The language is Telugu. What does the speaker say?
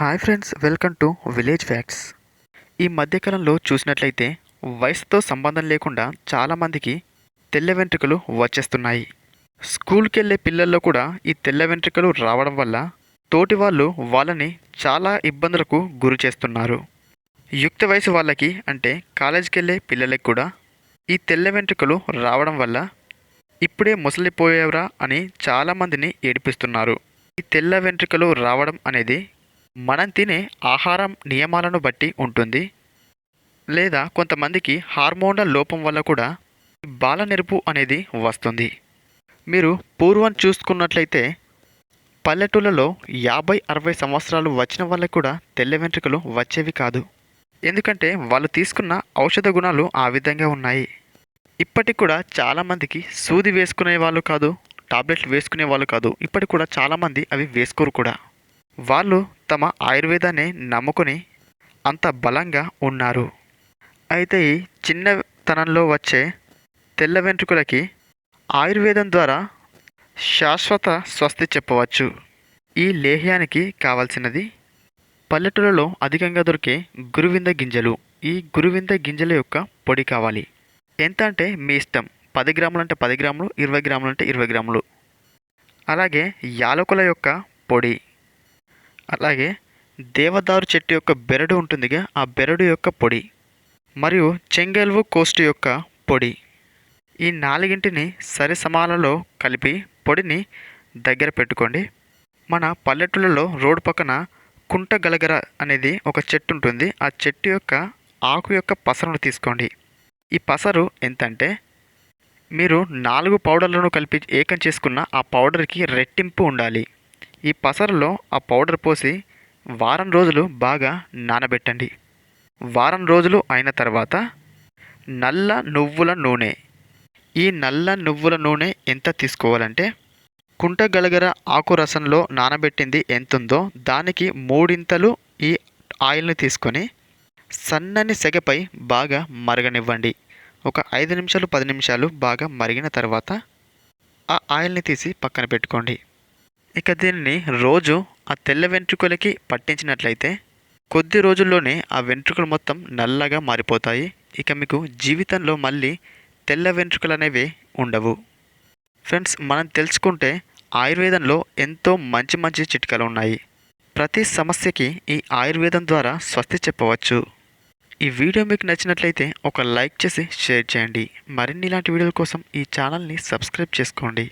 Hi friends welcome to village facts. ఈ మధ్యకాలంలో చూసినట్లయితే వయసుతో సంబంధం లేకుండా చాలామందికి తెల్ల వెంట్రుకలు వచ్చేస్తున్నాయి. స్కూల్కి వెళ్ళే పిల్లల్లో కూడా ఈ తెల్ల వెంట్రుకలు రావడం వల్ల తోటి వాళ్ళు వాళ్ళని చాలా ఇబ్బందులకు గురి చేస్తున్నారు. యుక్త వయసు వాళ్ళకి అంటే కాలేజీకి వెళ్ళే పిల్లలకి కూడా ఈ తెల్ల వెంట్రుకలు రావడం వల్ల ఇప్పుడే ముసలిపోయేవరా అని చాలామందిని ఏడిపిస్తున్నారు. ఈ తెల్ల వెంట్రుకలు రావడం అనేది మనం తినే ఆహారం నియమాలను బట్టి ఉంటుంది. లేదా కొంతమందికి హార్మోన్ల లోపం వల్ల కూడా బాల నెరుపు అనేది వస్తుంది. మీరు పూర్వం చూసుకున్నట్లయితే పల్లెటూళ్ళలో యాభై అరవై సంవత్సరాలు వచ్చిన వాళ్ళకి కూడా తెల్ల వెంట్రుకలు వచ్చేవి కాదు. ఎందుకంటే వాళ్ళు తీసుకున్న ఔషధ గుణాలు ఆ విధంగా ఉన్నాయి. ఇప్పటికి కూడా చాలామందికి సూది వేసుకునే వాళ్ళు కాదు టాబ్లెట్లు వేసుకునే వాళ్ళు కాదు. ఇప్పటికి కూడా చాలామంది అవి వేసుకోరు కూడా. వాళ్ళు తమ ఆయుర్వేదాన్ని నమ్ముకుని అంత బలంగా ఉన్నారు. అయితే ఈ చిన్నతనంలో వచ్చే తెల్ల వెంట్రుకలకి ఆయుర్వేదం ద్వారా శాశ్వత స్వస్తి చెప్పవచ్చు. ఈ లేహ్యానికి కావాల్సినది పల్లెటూళ్ళలో అధికంగా దొరికే గురువింద గింజలు. ఈ గురువింద గింజల యొక్క పొడి కావాలి. ఎంత అంటే మీ ఇష్టం. పది గ్రాములు అంటే పది గ్రాములు ఇరవై గ్రాములు అంటే ఇరవై గ్రాములు. అలాగే యాలకుల యొక్క పొడి. అలాగే దేవదారు చెట్టు యొక్క బెరడు ఉంటుందిగా ఆ బెరడు యొక్క పొడి మరియు చెంగల్వు కోస్ట్ యొక్క పొడి. ఈ నాలుగింటిని సరి సమానంలో కలిపి పొడిని దగ్గర పెట్టుకోండి. మన పల్లెటూళ్ళలో రోడ్డు పక్కన కుంట గలగర అనేది ఒక చెట్టు ఉంటుంది. ఆ చెట్టు యొక్క ఆకు యొక్క పసరును తీసుకోండి. ఈ పసరు ఎంతంటే మీరు నాలుగు పౌడర్లను కలిపి ఏకం చేసుకున్న ఆ పౌడర్కి రెట్టింపు ఉండాలి. ఈ పసరులో ఆ పౌడర్ పోసి వారం రోజులు బాగా నానబెట్టండి. వారం రోజులు అయిన తర్వాత నల్ల నువ్వుల నూనె. ఈ నల్ల నువ్వుల నూనె ఎంత తీసుకోవాలంటే కుంటగలగర ఆకు రసంలో నానబెట్టింది ఎంతుందో దానికి మూడింతలు ఈ ఆయిల్ని తీసుకొని సన్నని సెగపై బాగా మరగనివ్వండి. ఒక ఐదు నిమిషాలు పది నిమిషాలు బాగా మరిగిన తర్వాత ఆ ఆయిల్ని తీసి పక్కన పెట్టుకోండి. ఇక దీనిని రోజు ఆ తెల్ల వెంట్రుకలకి పట్టించినట్లయితే కొద్ది రోజుల్లోనే ఆ వెంట్రుకలు మొత్తం నల్లగా మారిపోతాయి. ఇక మీకు జీవితంలో మళ్ళీ తెల్ల వెంట్రుకలు అనేవి ఉండవు. ఫ్రెండ్స్ మనం తెలుసుకుంటే ఆయుర్వేదంలో ఎంతో మంచి మంచి చిట్కాలు ఉన్నాయి. ప్రతి సమస్యకి ఈ ఆయుర్వేదం ద్వారా స్వస్తి చెప్పవచ్చు. ఈ వీడియో మీకు నచ్చినట్లయితే ఒక లైక్ చేసి షేర్ చేయండి. మరిన్ని ఇలాంటి వీడియోల కోసం ఈ ఛానల్ని సబ్స్క్రైబ్ చేసుకోండి.